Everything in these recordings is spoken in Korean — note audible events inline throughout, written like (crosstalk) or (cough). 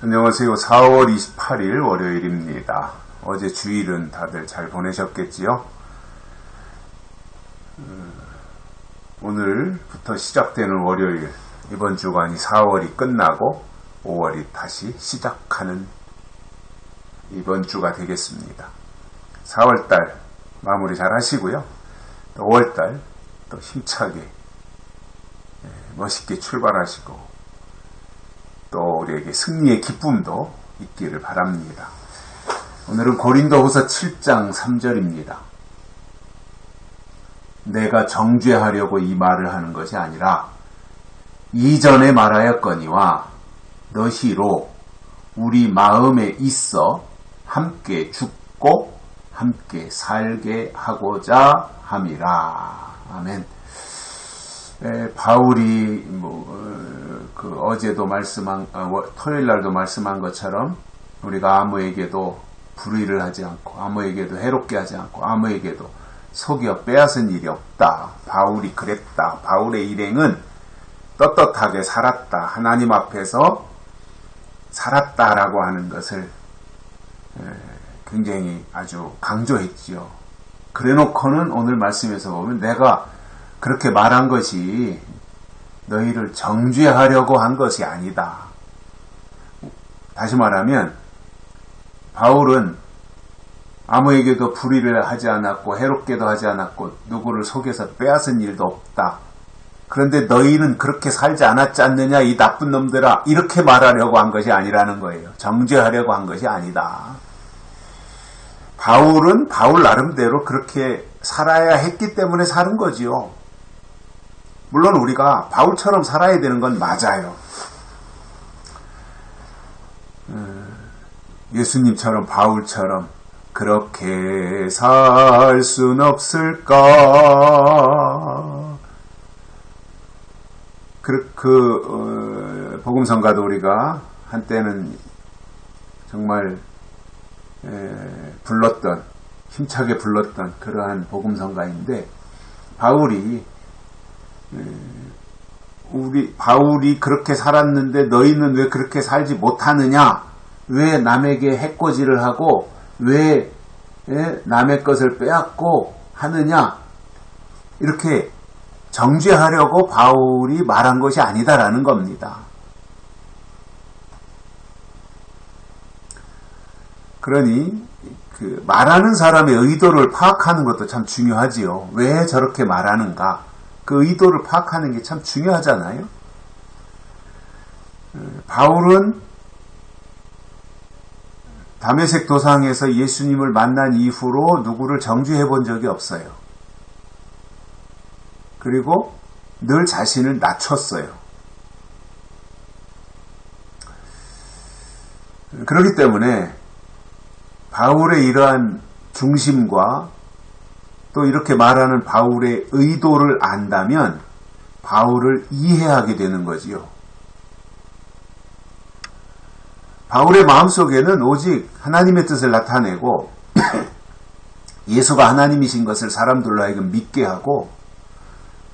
안녕하세요. 4월 28일 월요일입니다. 어제 주일은 다들 잘 보내셨겠지요? 음, 오늘부터 시작되는 월요일, 이번 주간이 4월이 끝나고 5월이 다시 시작하는 이번 주가 되겠습니다. 4월달 마무리 잘 하시고요. 또 5월달 또 힘차게 예, 멋있게 출발하시고 또 우리에게 승리의 기쁨도 있기를 바랍니다. 오늘은 고린도후서 7장 3절입니다. 내가 정죄하려고 이 말을 하는 것이 아니라 이전에 말하였거니와 너희로 우리 마음에 있어 함께 죽고 함께 살게 하고자 함이라. 아멘. 에, 바울이 뭐, 어, 그 어제도 말씀한 어, 토요일 날도 말씀한 것처럼 우리가 아무에게도 불의를 하지 않고 아무에게도 해롭게 하지 않고 아무에게도 속여 빼앗은 일이 없다. 바울이 그랬다. 바울의 일행은 떳떳하게 살았다. 하나님 앞에서 살았다라고 하는 것을 굉장히 아주 강조했지요. 그래 놓고는 오늘 말씀에서 보면 내가 그렇게 말한 것이 너희를 정죄하려고 한 것이 아니다. 다시 말하면 바울은 아무에게도 불의를 하지 않았고 해롭게도 하지 않았고 누구를 속여서 빼앗은 일도 없다. 그런데 너희는 그렇게 살지 않았지 않느냐 이 나쁜 놈들아 이렇게 말하려고 한 것이 아니라는 거예요. 정죄하려고 한 것이 아니다. 바울은 바울 나름대로 그렇게 살아야 했기 때문에 사는 거지요. 물론 우리가 바울처럼 살아야 되는 건 맞아요. 음, 예수님처럼 바울처럼 그렇게 살 순 없을까? 그, 그 어, 복음성가도 우리가 한때는 정말 에, 불렀던 힘차게 불렀던 그러한 복음성가인데 바울이 우리 바울이 그렇게 살았는데 너희는 왜 그렇게 살지 못하느냐? 왜 남에게 해코지를 하고 왜 남의 것을 빼앗고 하느냐? 이렇게 정죄하려고 바울이 말한 것이 아니다라는 겁니다. 그러니 그 말하는 사람의 의도를 파악하는 것도 참 중요하지요. 왜 저렇게 말하는가? 그 의도를 파악하는 게 참 중요하잖아요. 바울은 담에색 도상에서 예수님을 만난 이후로 누구를 정죄해 본 적이 없어요. 그리고 늘 자신을 낮췄어요. 그렇기 때문에 바울의 이러한 중심과 또 이렇게 말하는 바울의 의도를 안다면 바울을 이해하게 되는 거지요. 바울의 마음속에는 오직 하나님의 뜻을 나타내고 (clears throat) 예수가 하나님이신 것을 사람들로 하여금 믿게 하고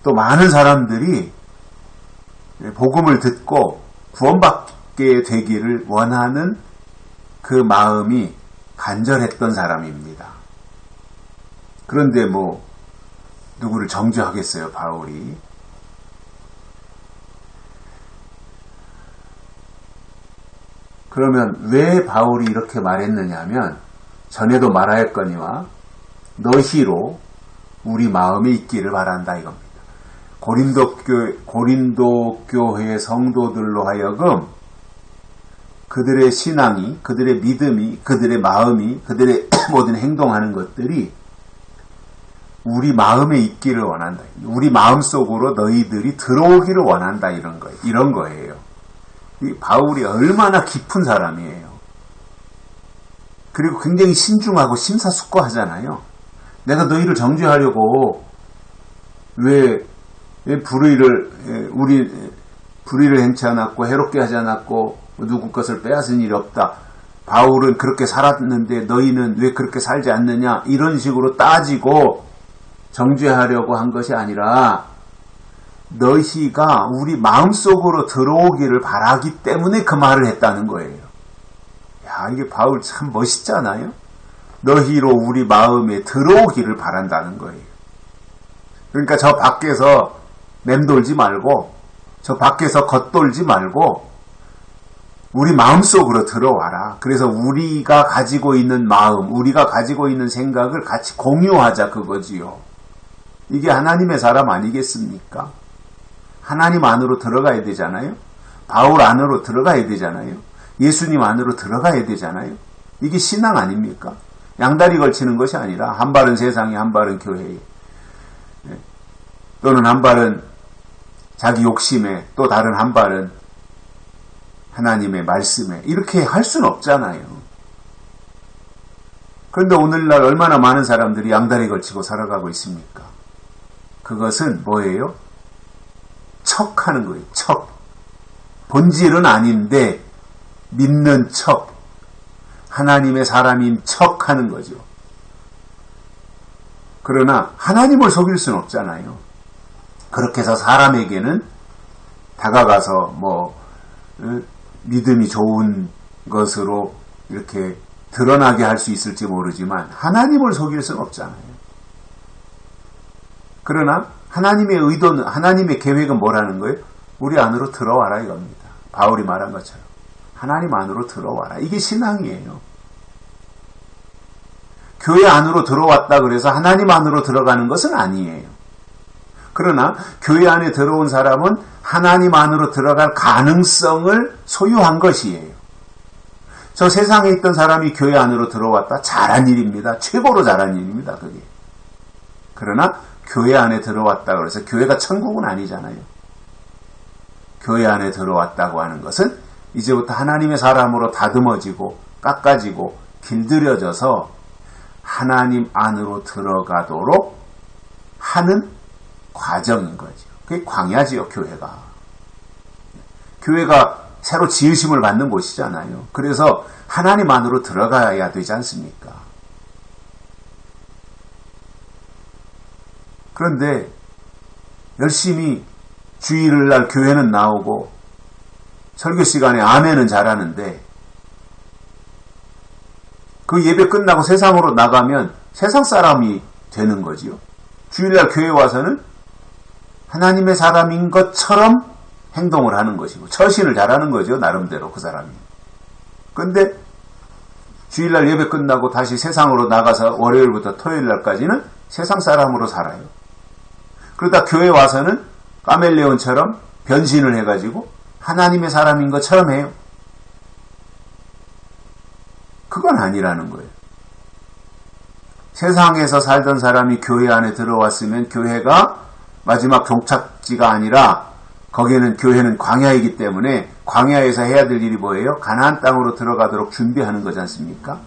또 많은 사람들이 복음을 듣고 구원받게 되기를 원하는 그 마음이 간절했던 사람입니다. 그런데 뭐 누구를 정죄하겠어요, 바울이. 그러면 왜 바울이 이렇게 말했느냐면 전에도 말하였거니와 너희로 우리 마음에 있기를 바란다 이겁니다. 고린도 교 고린도 교회 성도들로 하여금 그들의 신앙이, 그들의 믿음이, 그들의 마음이, 그들의 (clears throat) 모든 행동하는 것들이 우리 마음에 있기를 원한다. 우리 마음 속으로 너희들이 들어오기를 원한다. 이런 거예요. 이런 거예요. 바울이 얼마나 깊은 사람이에요. 그리고 굉장히 신중하고 심사숙고하잖아요. 내가 너희를 정죄하려고 왜, 왜 불의를 우리 불의를 행치 않았고 해롭게 하지 않았고 누구 것을 빼앗은 일이 없다. 바울은 그렇게 살았는데 너희는 왜 그렇게 살지 않느냐 이런 식으로 따지고 정죄하려고 한 것이 아니라 너희가 우리 마음속으로 들어오기를 바라기 때문에 그 말을 했다는 거예요. 아, 이게 바울 참 멋있잖아요? 너희로 우리 마음에 들어오기를 바란다는 거예요. 그러니까 저 밖에서 맴돌지 말고, 저 밖에서 겉돌지 말고, 우리 마음속으로 들어와라. 그래서 우리가 가지고 있는 마음, 우리가 가지고 있는 생각을 같이 공유하자 그거지요. 이게 하나님의 사람 아니겠습니까? 하나님 안으로 들어가야 되잖아요. 바울 안으로 들어가야 되잖아요. 예수님 안으로 들어가야 되잖아요. 이게 신앙 아닙니까? 양다리 걸치는 것이 아니라 한 발은 세상에 한 발은 교회에 예. 또는 한 발은 자기 욕심에 또 다른 한 발은 하나님의 말씀에 이렇게 할 수는 없잖아요. 그런데 오늘날 얼마나 많은 사람들이 양다리 걸치고 살아가고 있습니까? 그것은 뭐예요? 척 하는 거예요. 척. 본질은 아닌데 믿는 척. 하나님의 사람인 척 하는 거죠. 그러나 하나님을 속일 수는 없잖아요. 그렇게 해서 사람에게는 다가가서 뭐 어, 믿음이 좋은 것으로 이렇게 드러나게 할 수 있을지 모르지만 하나님을 속일 수는 없잖아요. 그러나 하나님의 의도는 하나님의 계획은 뭐라는 거예요? 우리 안으로 들어와라 이겁니다. 바울이 말한 것처럼 하나님 안으로 들어와라. 이게 신앙이에요. 교회 안으로 들어왔다 그래서 하나님 안으로 들어가는 것은 아니에요. 그러나 교회 안에 들어온 사람은 하나님 안으로 들어갈 가능성을 소유한 것이에요. 저 세상에 있던 사람이 교회 안으로 들어왔다. 잘한 일입니다. 최고로 잘한 일입니다. 그게. 그러나 교회 안에 들어왔다 그래서 교회가 천국은 아니잖아요. 교회 안에 들어왔다고 하는 것은 이제부터 하나님의 사람으로 다듬어지고 깎아지고 길들여져서 하나님 안으로 들어가도록 하는 과정인 거죠. 그게 광야지요, 교회가. 교회가 새로 지으심을 받는 곳이잖아요. 그래서 하나님 안으로 들어가야 되지 않습니까? 그런데 열심히 주일을 날 교회는 나오고 설교 시간에 아멘은 잘하는데 그 예배 끝나고 세상으로 나가면 세상 사람이 되는 거지요. 주일날 교회 와서는 하나님의 사람인 것처럼 행동을 하는 것이고 처신을 잘하는 거죠. 나름대로 그 사람이. 근데 주일날 예배 끝나고 다시 세상으로 나가서 월요일부터 토요일날까지는 세상 사람으로 살아요. 그러다 교회 와서는 까멜레온처럼 변신을 해가지고 하나님의 사람인 것처럼 해요. 그건 아니라는 거예요. 세상에서 살던 사람이 교회 안에 들어왔으면 교회가 마지막 종착지가 아니라 거기에는 교회는 광야이기 때문에 광야에서 해야 될 일이 뭐예요? 가나안 땅으로 들어가도록 준비하는 거지 않습니까?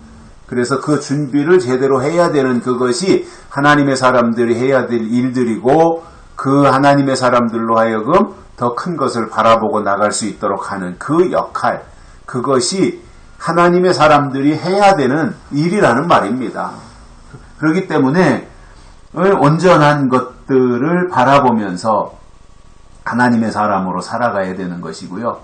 그래서 그 준비를 제대로 해야 되는 그것이 하나님의 사람들이 해야 될 일들이고 그 하나님의 사람들로 하여금 더 큰 것을 바라보고 나갈 수 있도록 하는 그 역할, 그것이 하나님의 사람들이 해야 되는 일이라는 말입니다. 그렇기 때문에 온전한 것들을 바라보면서 하나님의 사람으로 살아가야 되는 것이고요.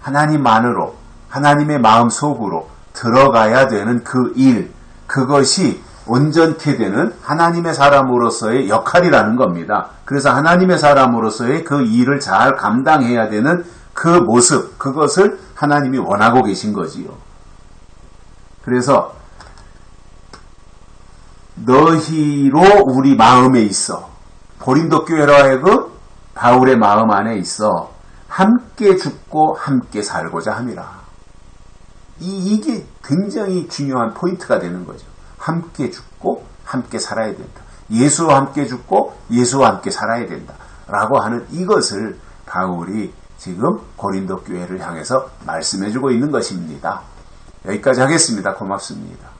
하나님만으로, 하나님의 마음 속으로 들어가야 되는 그 일, 그것이 온전케 되는 하나님의 사람으로서의 역할이라는 겁니다. 그래서 하나님의 사람으로서의 그 일을 잘 감당해야 되는 그 모습, 그것을 하나님이 원하고 계신 거지요. 그래서 너희로 우리 마음에 있어. 고린도 교회로 하여금 바울의 마음 안에 있어. 함께 죽고 함께 살고자 함이라. 이, 이게 굉장히 중요한 포인트가 되는 거죠. 함께 죽고 함께 살아야 된다. 예수와 함께 죽고 예수와 함께 살아야 된다. 라고 하는 이것을 바울이 지금 고린도 교회를 향해서 말씀해주고 있는 것입니다. 여기까지 하겠습니다. 고맙습니다.